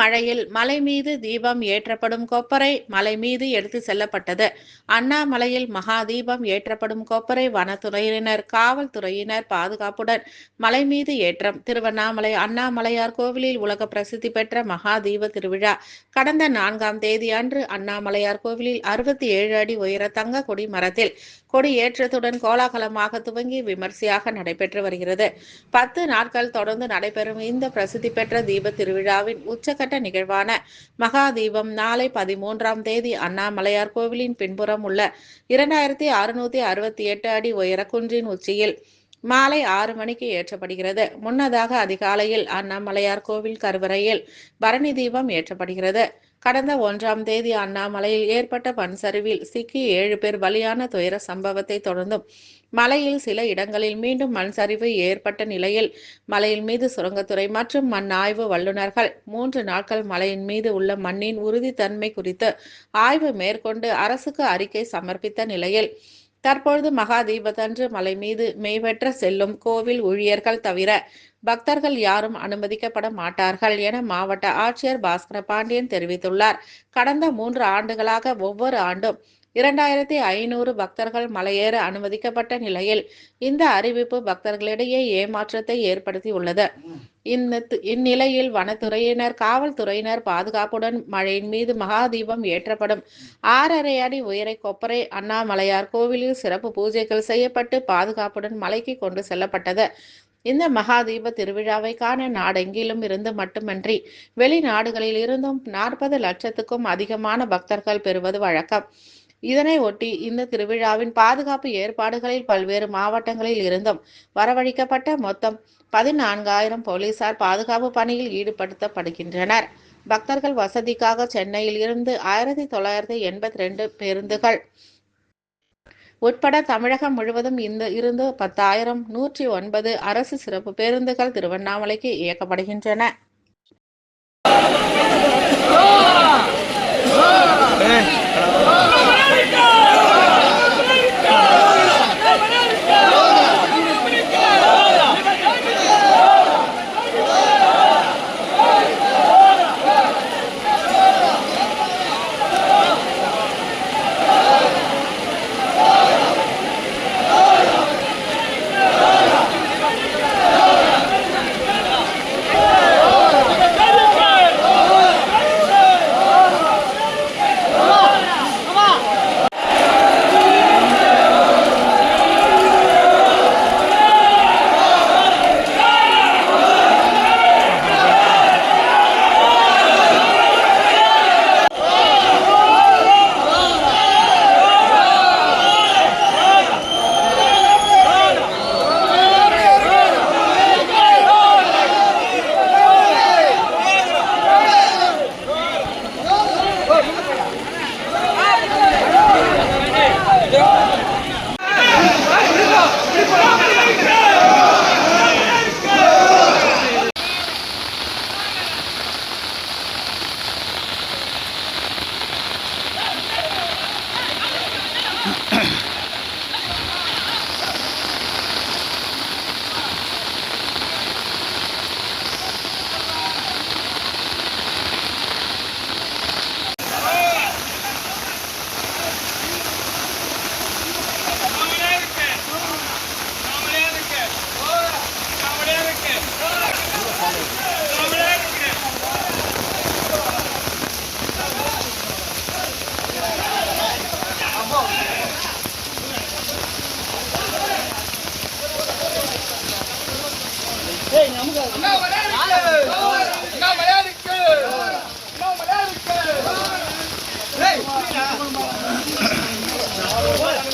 மழையில் மலை மீது தீபம் ஏற்றப்படும் கொப்பரை மலை மீது எடுத்து செல்லப்பட்டது. அண்ணாமலையில் மகா தீபம் ஏற்றப்படும் கொப்பரை வனத்துறையினர் காவல்துறையினர் பாதுகாப்புடன் மலை மீது ஏற்றம். திருவண்ணாமலை அண்ணாமலையார் கோவிலில் உலக பிரசித்தி பெற்ற மகா தீப திருவிழா. கடந்த நான்காம் தேதி அன்று அண்ணாமலையார் கோவிலில் அறுபத்தி ஏழு அடி உயர தங்க கொடி மரத்தில் கொடி ஏற்றத்துடன் கோலாகலமாக துவங்கி விமர்சையாக நடைபெற்று வருகிறது. பத்து நாட்கள் தொடர்ந்து நடைபெறும் இந்த பிரசித்தி பெற்ற தீப திருவிழாவின் உச்சகட்ட நிகழ்வான மகாதீபம் நாளை பதிமூன்றாம் தேதி அண்ணாமலையார் கோவிலின் பின்புறம் உள்ள இரண்டாயிரத்தி அறுநூத்தி அறுபத்தி எட்டு அடி உயர குன்றின் உச்சியில் மாலை ஆறு மணிக்கு ஏற்றப்படுகிறது. முன்னதாக அதிகாலையில் அண்ணாமலையார் கோவில் கருவறையில் பரணி தீபம் ஏற்றப்படுகிறது. கடந்த ஒன்றாம் தேதி அண்ணாமலையில் ஏற்பட்ட பன்சரிவில் சிக்கி ஏழு பேர் பலியான துயர சம்பவத்தை தொடர்ந்தும் மலையில் சில இடங்களில் மீண்டும் மண் சரிவு ஏற்பட்ட நிலையில் மலையின் மீது சுரங்கத்துறை மற்றும் மண் ஆய்வு வல்லுநர்கள் மூன்று நாட்கள் மலையின் மீது உள்ள மண்ணின் உறுதித்தன்மை குறித்து ஆய்வு மேற்கொண்டு அரசுக்கு அறிக்கை சமர்ப்பித்த நிலையில் தற்பொழுது மகா தீபத்தன்று மலை மீது மெய்வெற்ற செல்லும் கோவில் ஊழியர்கள் தவிர பக்தர்கள் யாரும் அனுமதிக்கப்பட மாட்டார்கள் என மாவட்ட ஆட்சியர் பாஸ்கர பாண்டியன் தெரிவித்துள்ளார். கடந்த மூன்று ஆண்டுகளாக ஒவ்வொரு ஆண்டும் இரண்டாயிரத்தி ஐநூறு பக்தர்கள் மலையேற அனுமதிக்கப்பட்ட நிலையில் இந்த அறிவிப்பு பக்தர்களிடையே ஏமாற்றத்தை ஏற்படுத்தியுள்ளது. இந்த இந்நிலையில் வனத்துறையினர் காவல்துறையினர் பாதுகாப்புடன் மழையின் மீது மகாதீபம் ஏற்றப்படும். ஆறரை அடி உயரை கொப்பரை அண்ணாமலையார் கோவிலில் சிறப்பு பூஜைகள் செய்யப்பட்டு பாதுகாப்புடன் மலைக்கு கொண்டு செல்லப்பட்டது. இந்த மகாதீப திருவிழாவை காண நாடெங்கிலும் இருந்து மட்டுமன்றி வெளிநாடுகளில் இருந்தும் நாற்பது லட்சத்துக்கும் அதிகமான பக்தர்கள் பெறுவது வழக்கம். இதனை ஒட்டி இந்த திருவிழாவின் பாதுகாப்பு ஏற்பாடுகளில் பல்வேறு மாவட்டங்களில் இருந்தும் வரவழைக்கப்பட்ட மொத்தம் பதினான்காயிரம் போலீசார் பாதுகாப்பு பணியில் ஈடுபடுத்தப்படுகின்றனர். பக்தர்கள் வசதிக்காக சென்னையில் இருந்து ஆயிரத்தி தொள்ளாயிரத்தி எண்பத்தி ரெண்டு பேருந்துகள் உட்பட தமிழகம் முழுவதும் இந்த இருந்து பத்தாயிரம் நூற்றி ஒன்பது அரசு சிறப்பு பேருந்துகள் திருவண்ணாமலைக்கு இயக்கப்படுகின்றன.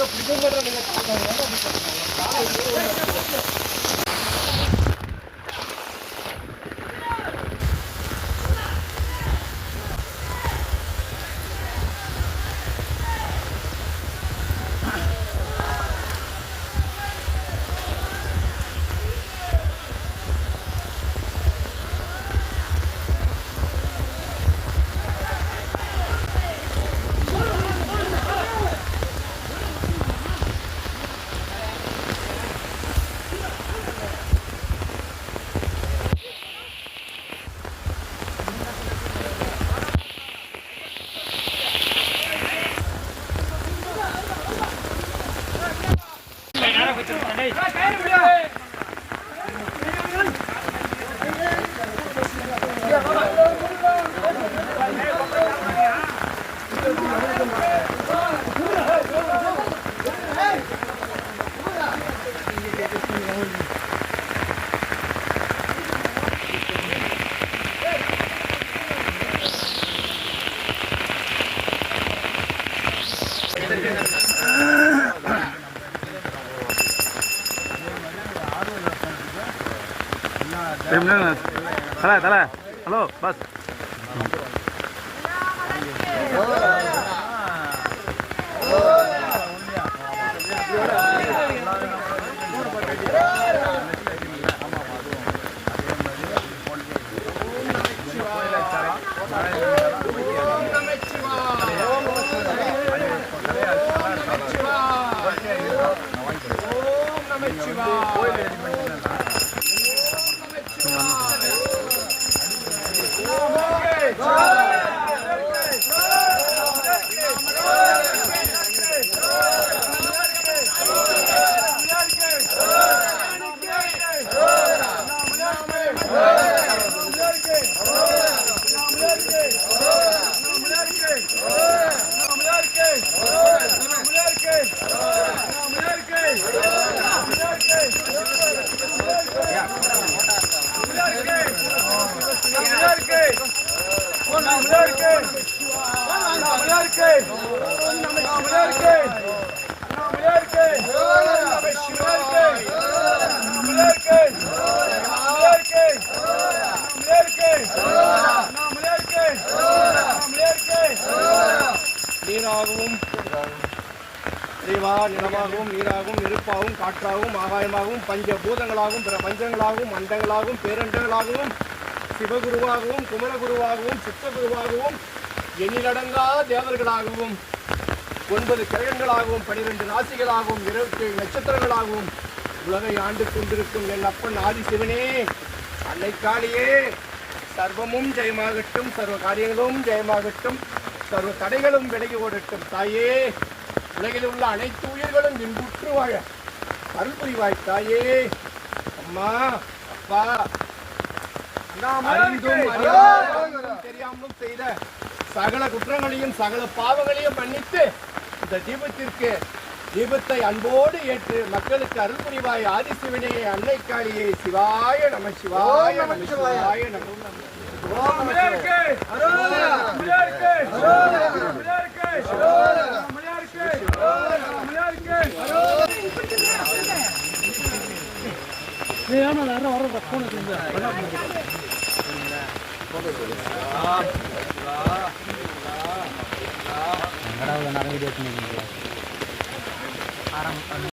பிடிக்க மாட்டேன் Memnunuz. Talay talay. Alo bas. நீராகவும் இறைவா நிலமாகவும் நீராகவும் நெருப்பாகவும் காற்றாகவும் ஆகாயமாகவும் பஞ்சபூதங்களாகவும் பிற பஞ்சங்களாகவும் மண்டங்களாகவும் பேரண்டங்களாகவும் சிவகுருவாகவும் குமரகுருவாகவும் சித்தகுருவாகவும் எண்ணிலடங்கா தேவர்களாகவும் ஒன்பது கிரகங்களாகவும் பனிரெண்டு ராசிகளாகவும் இருபத்தி ஏழு நட்சத்திரங்களாகவும் உலகை ஆண்டு கொண்டிருக்கும் என் அப்பன் ஆதிசிவனே அன்னை சர்வமும் ஜெயமாகட்டும் சர்வ காரியங்களும் ஜெயமாகட்டும் சர்வ தடைகளும் விலகி ஓடட்டும் தாயே. உலகில் உள்ள அனைத்து உயிர்களும் இன்புற்று வாழ அருள் புரிவாய் தாயே. அம்மா அப்பா தெரியாமலும் செய்த சகல குற்றங்களையும் சகல பாவங்களையும் மன்னித்து இந்த தீபத்திற்கு தீபத்தை அன்போடு ஏற்று மக்களுக்கு அருள் புரிவாய் ஆதிசிவனையே அன்னை காளியே சிவாய நம சிவாய. நம. சிவாய. நம ஏன்னா வர போன நடந்து வீடியோ பண்ணிக்கிறீங்களா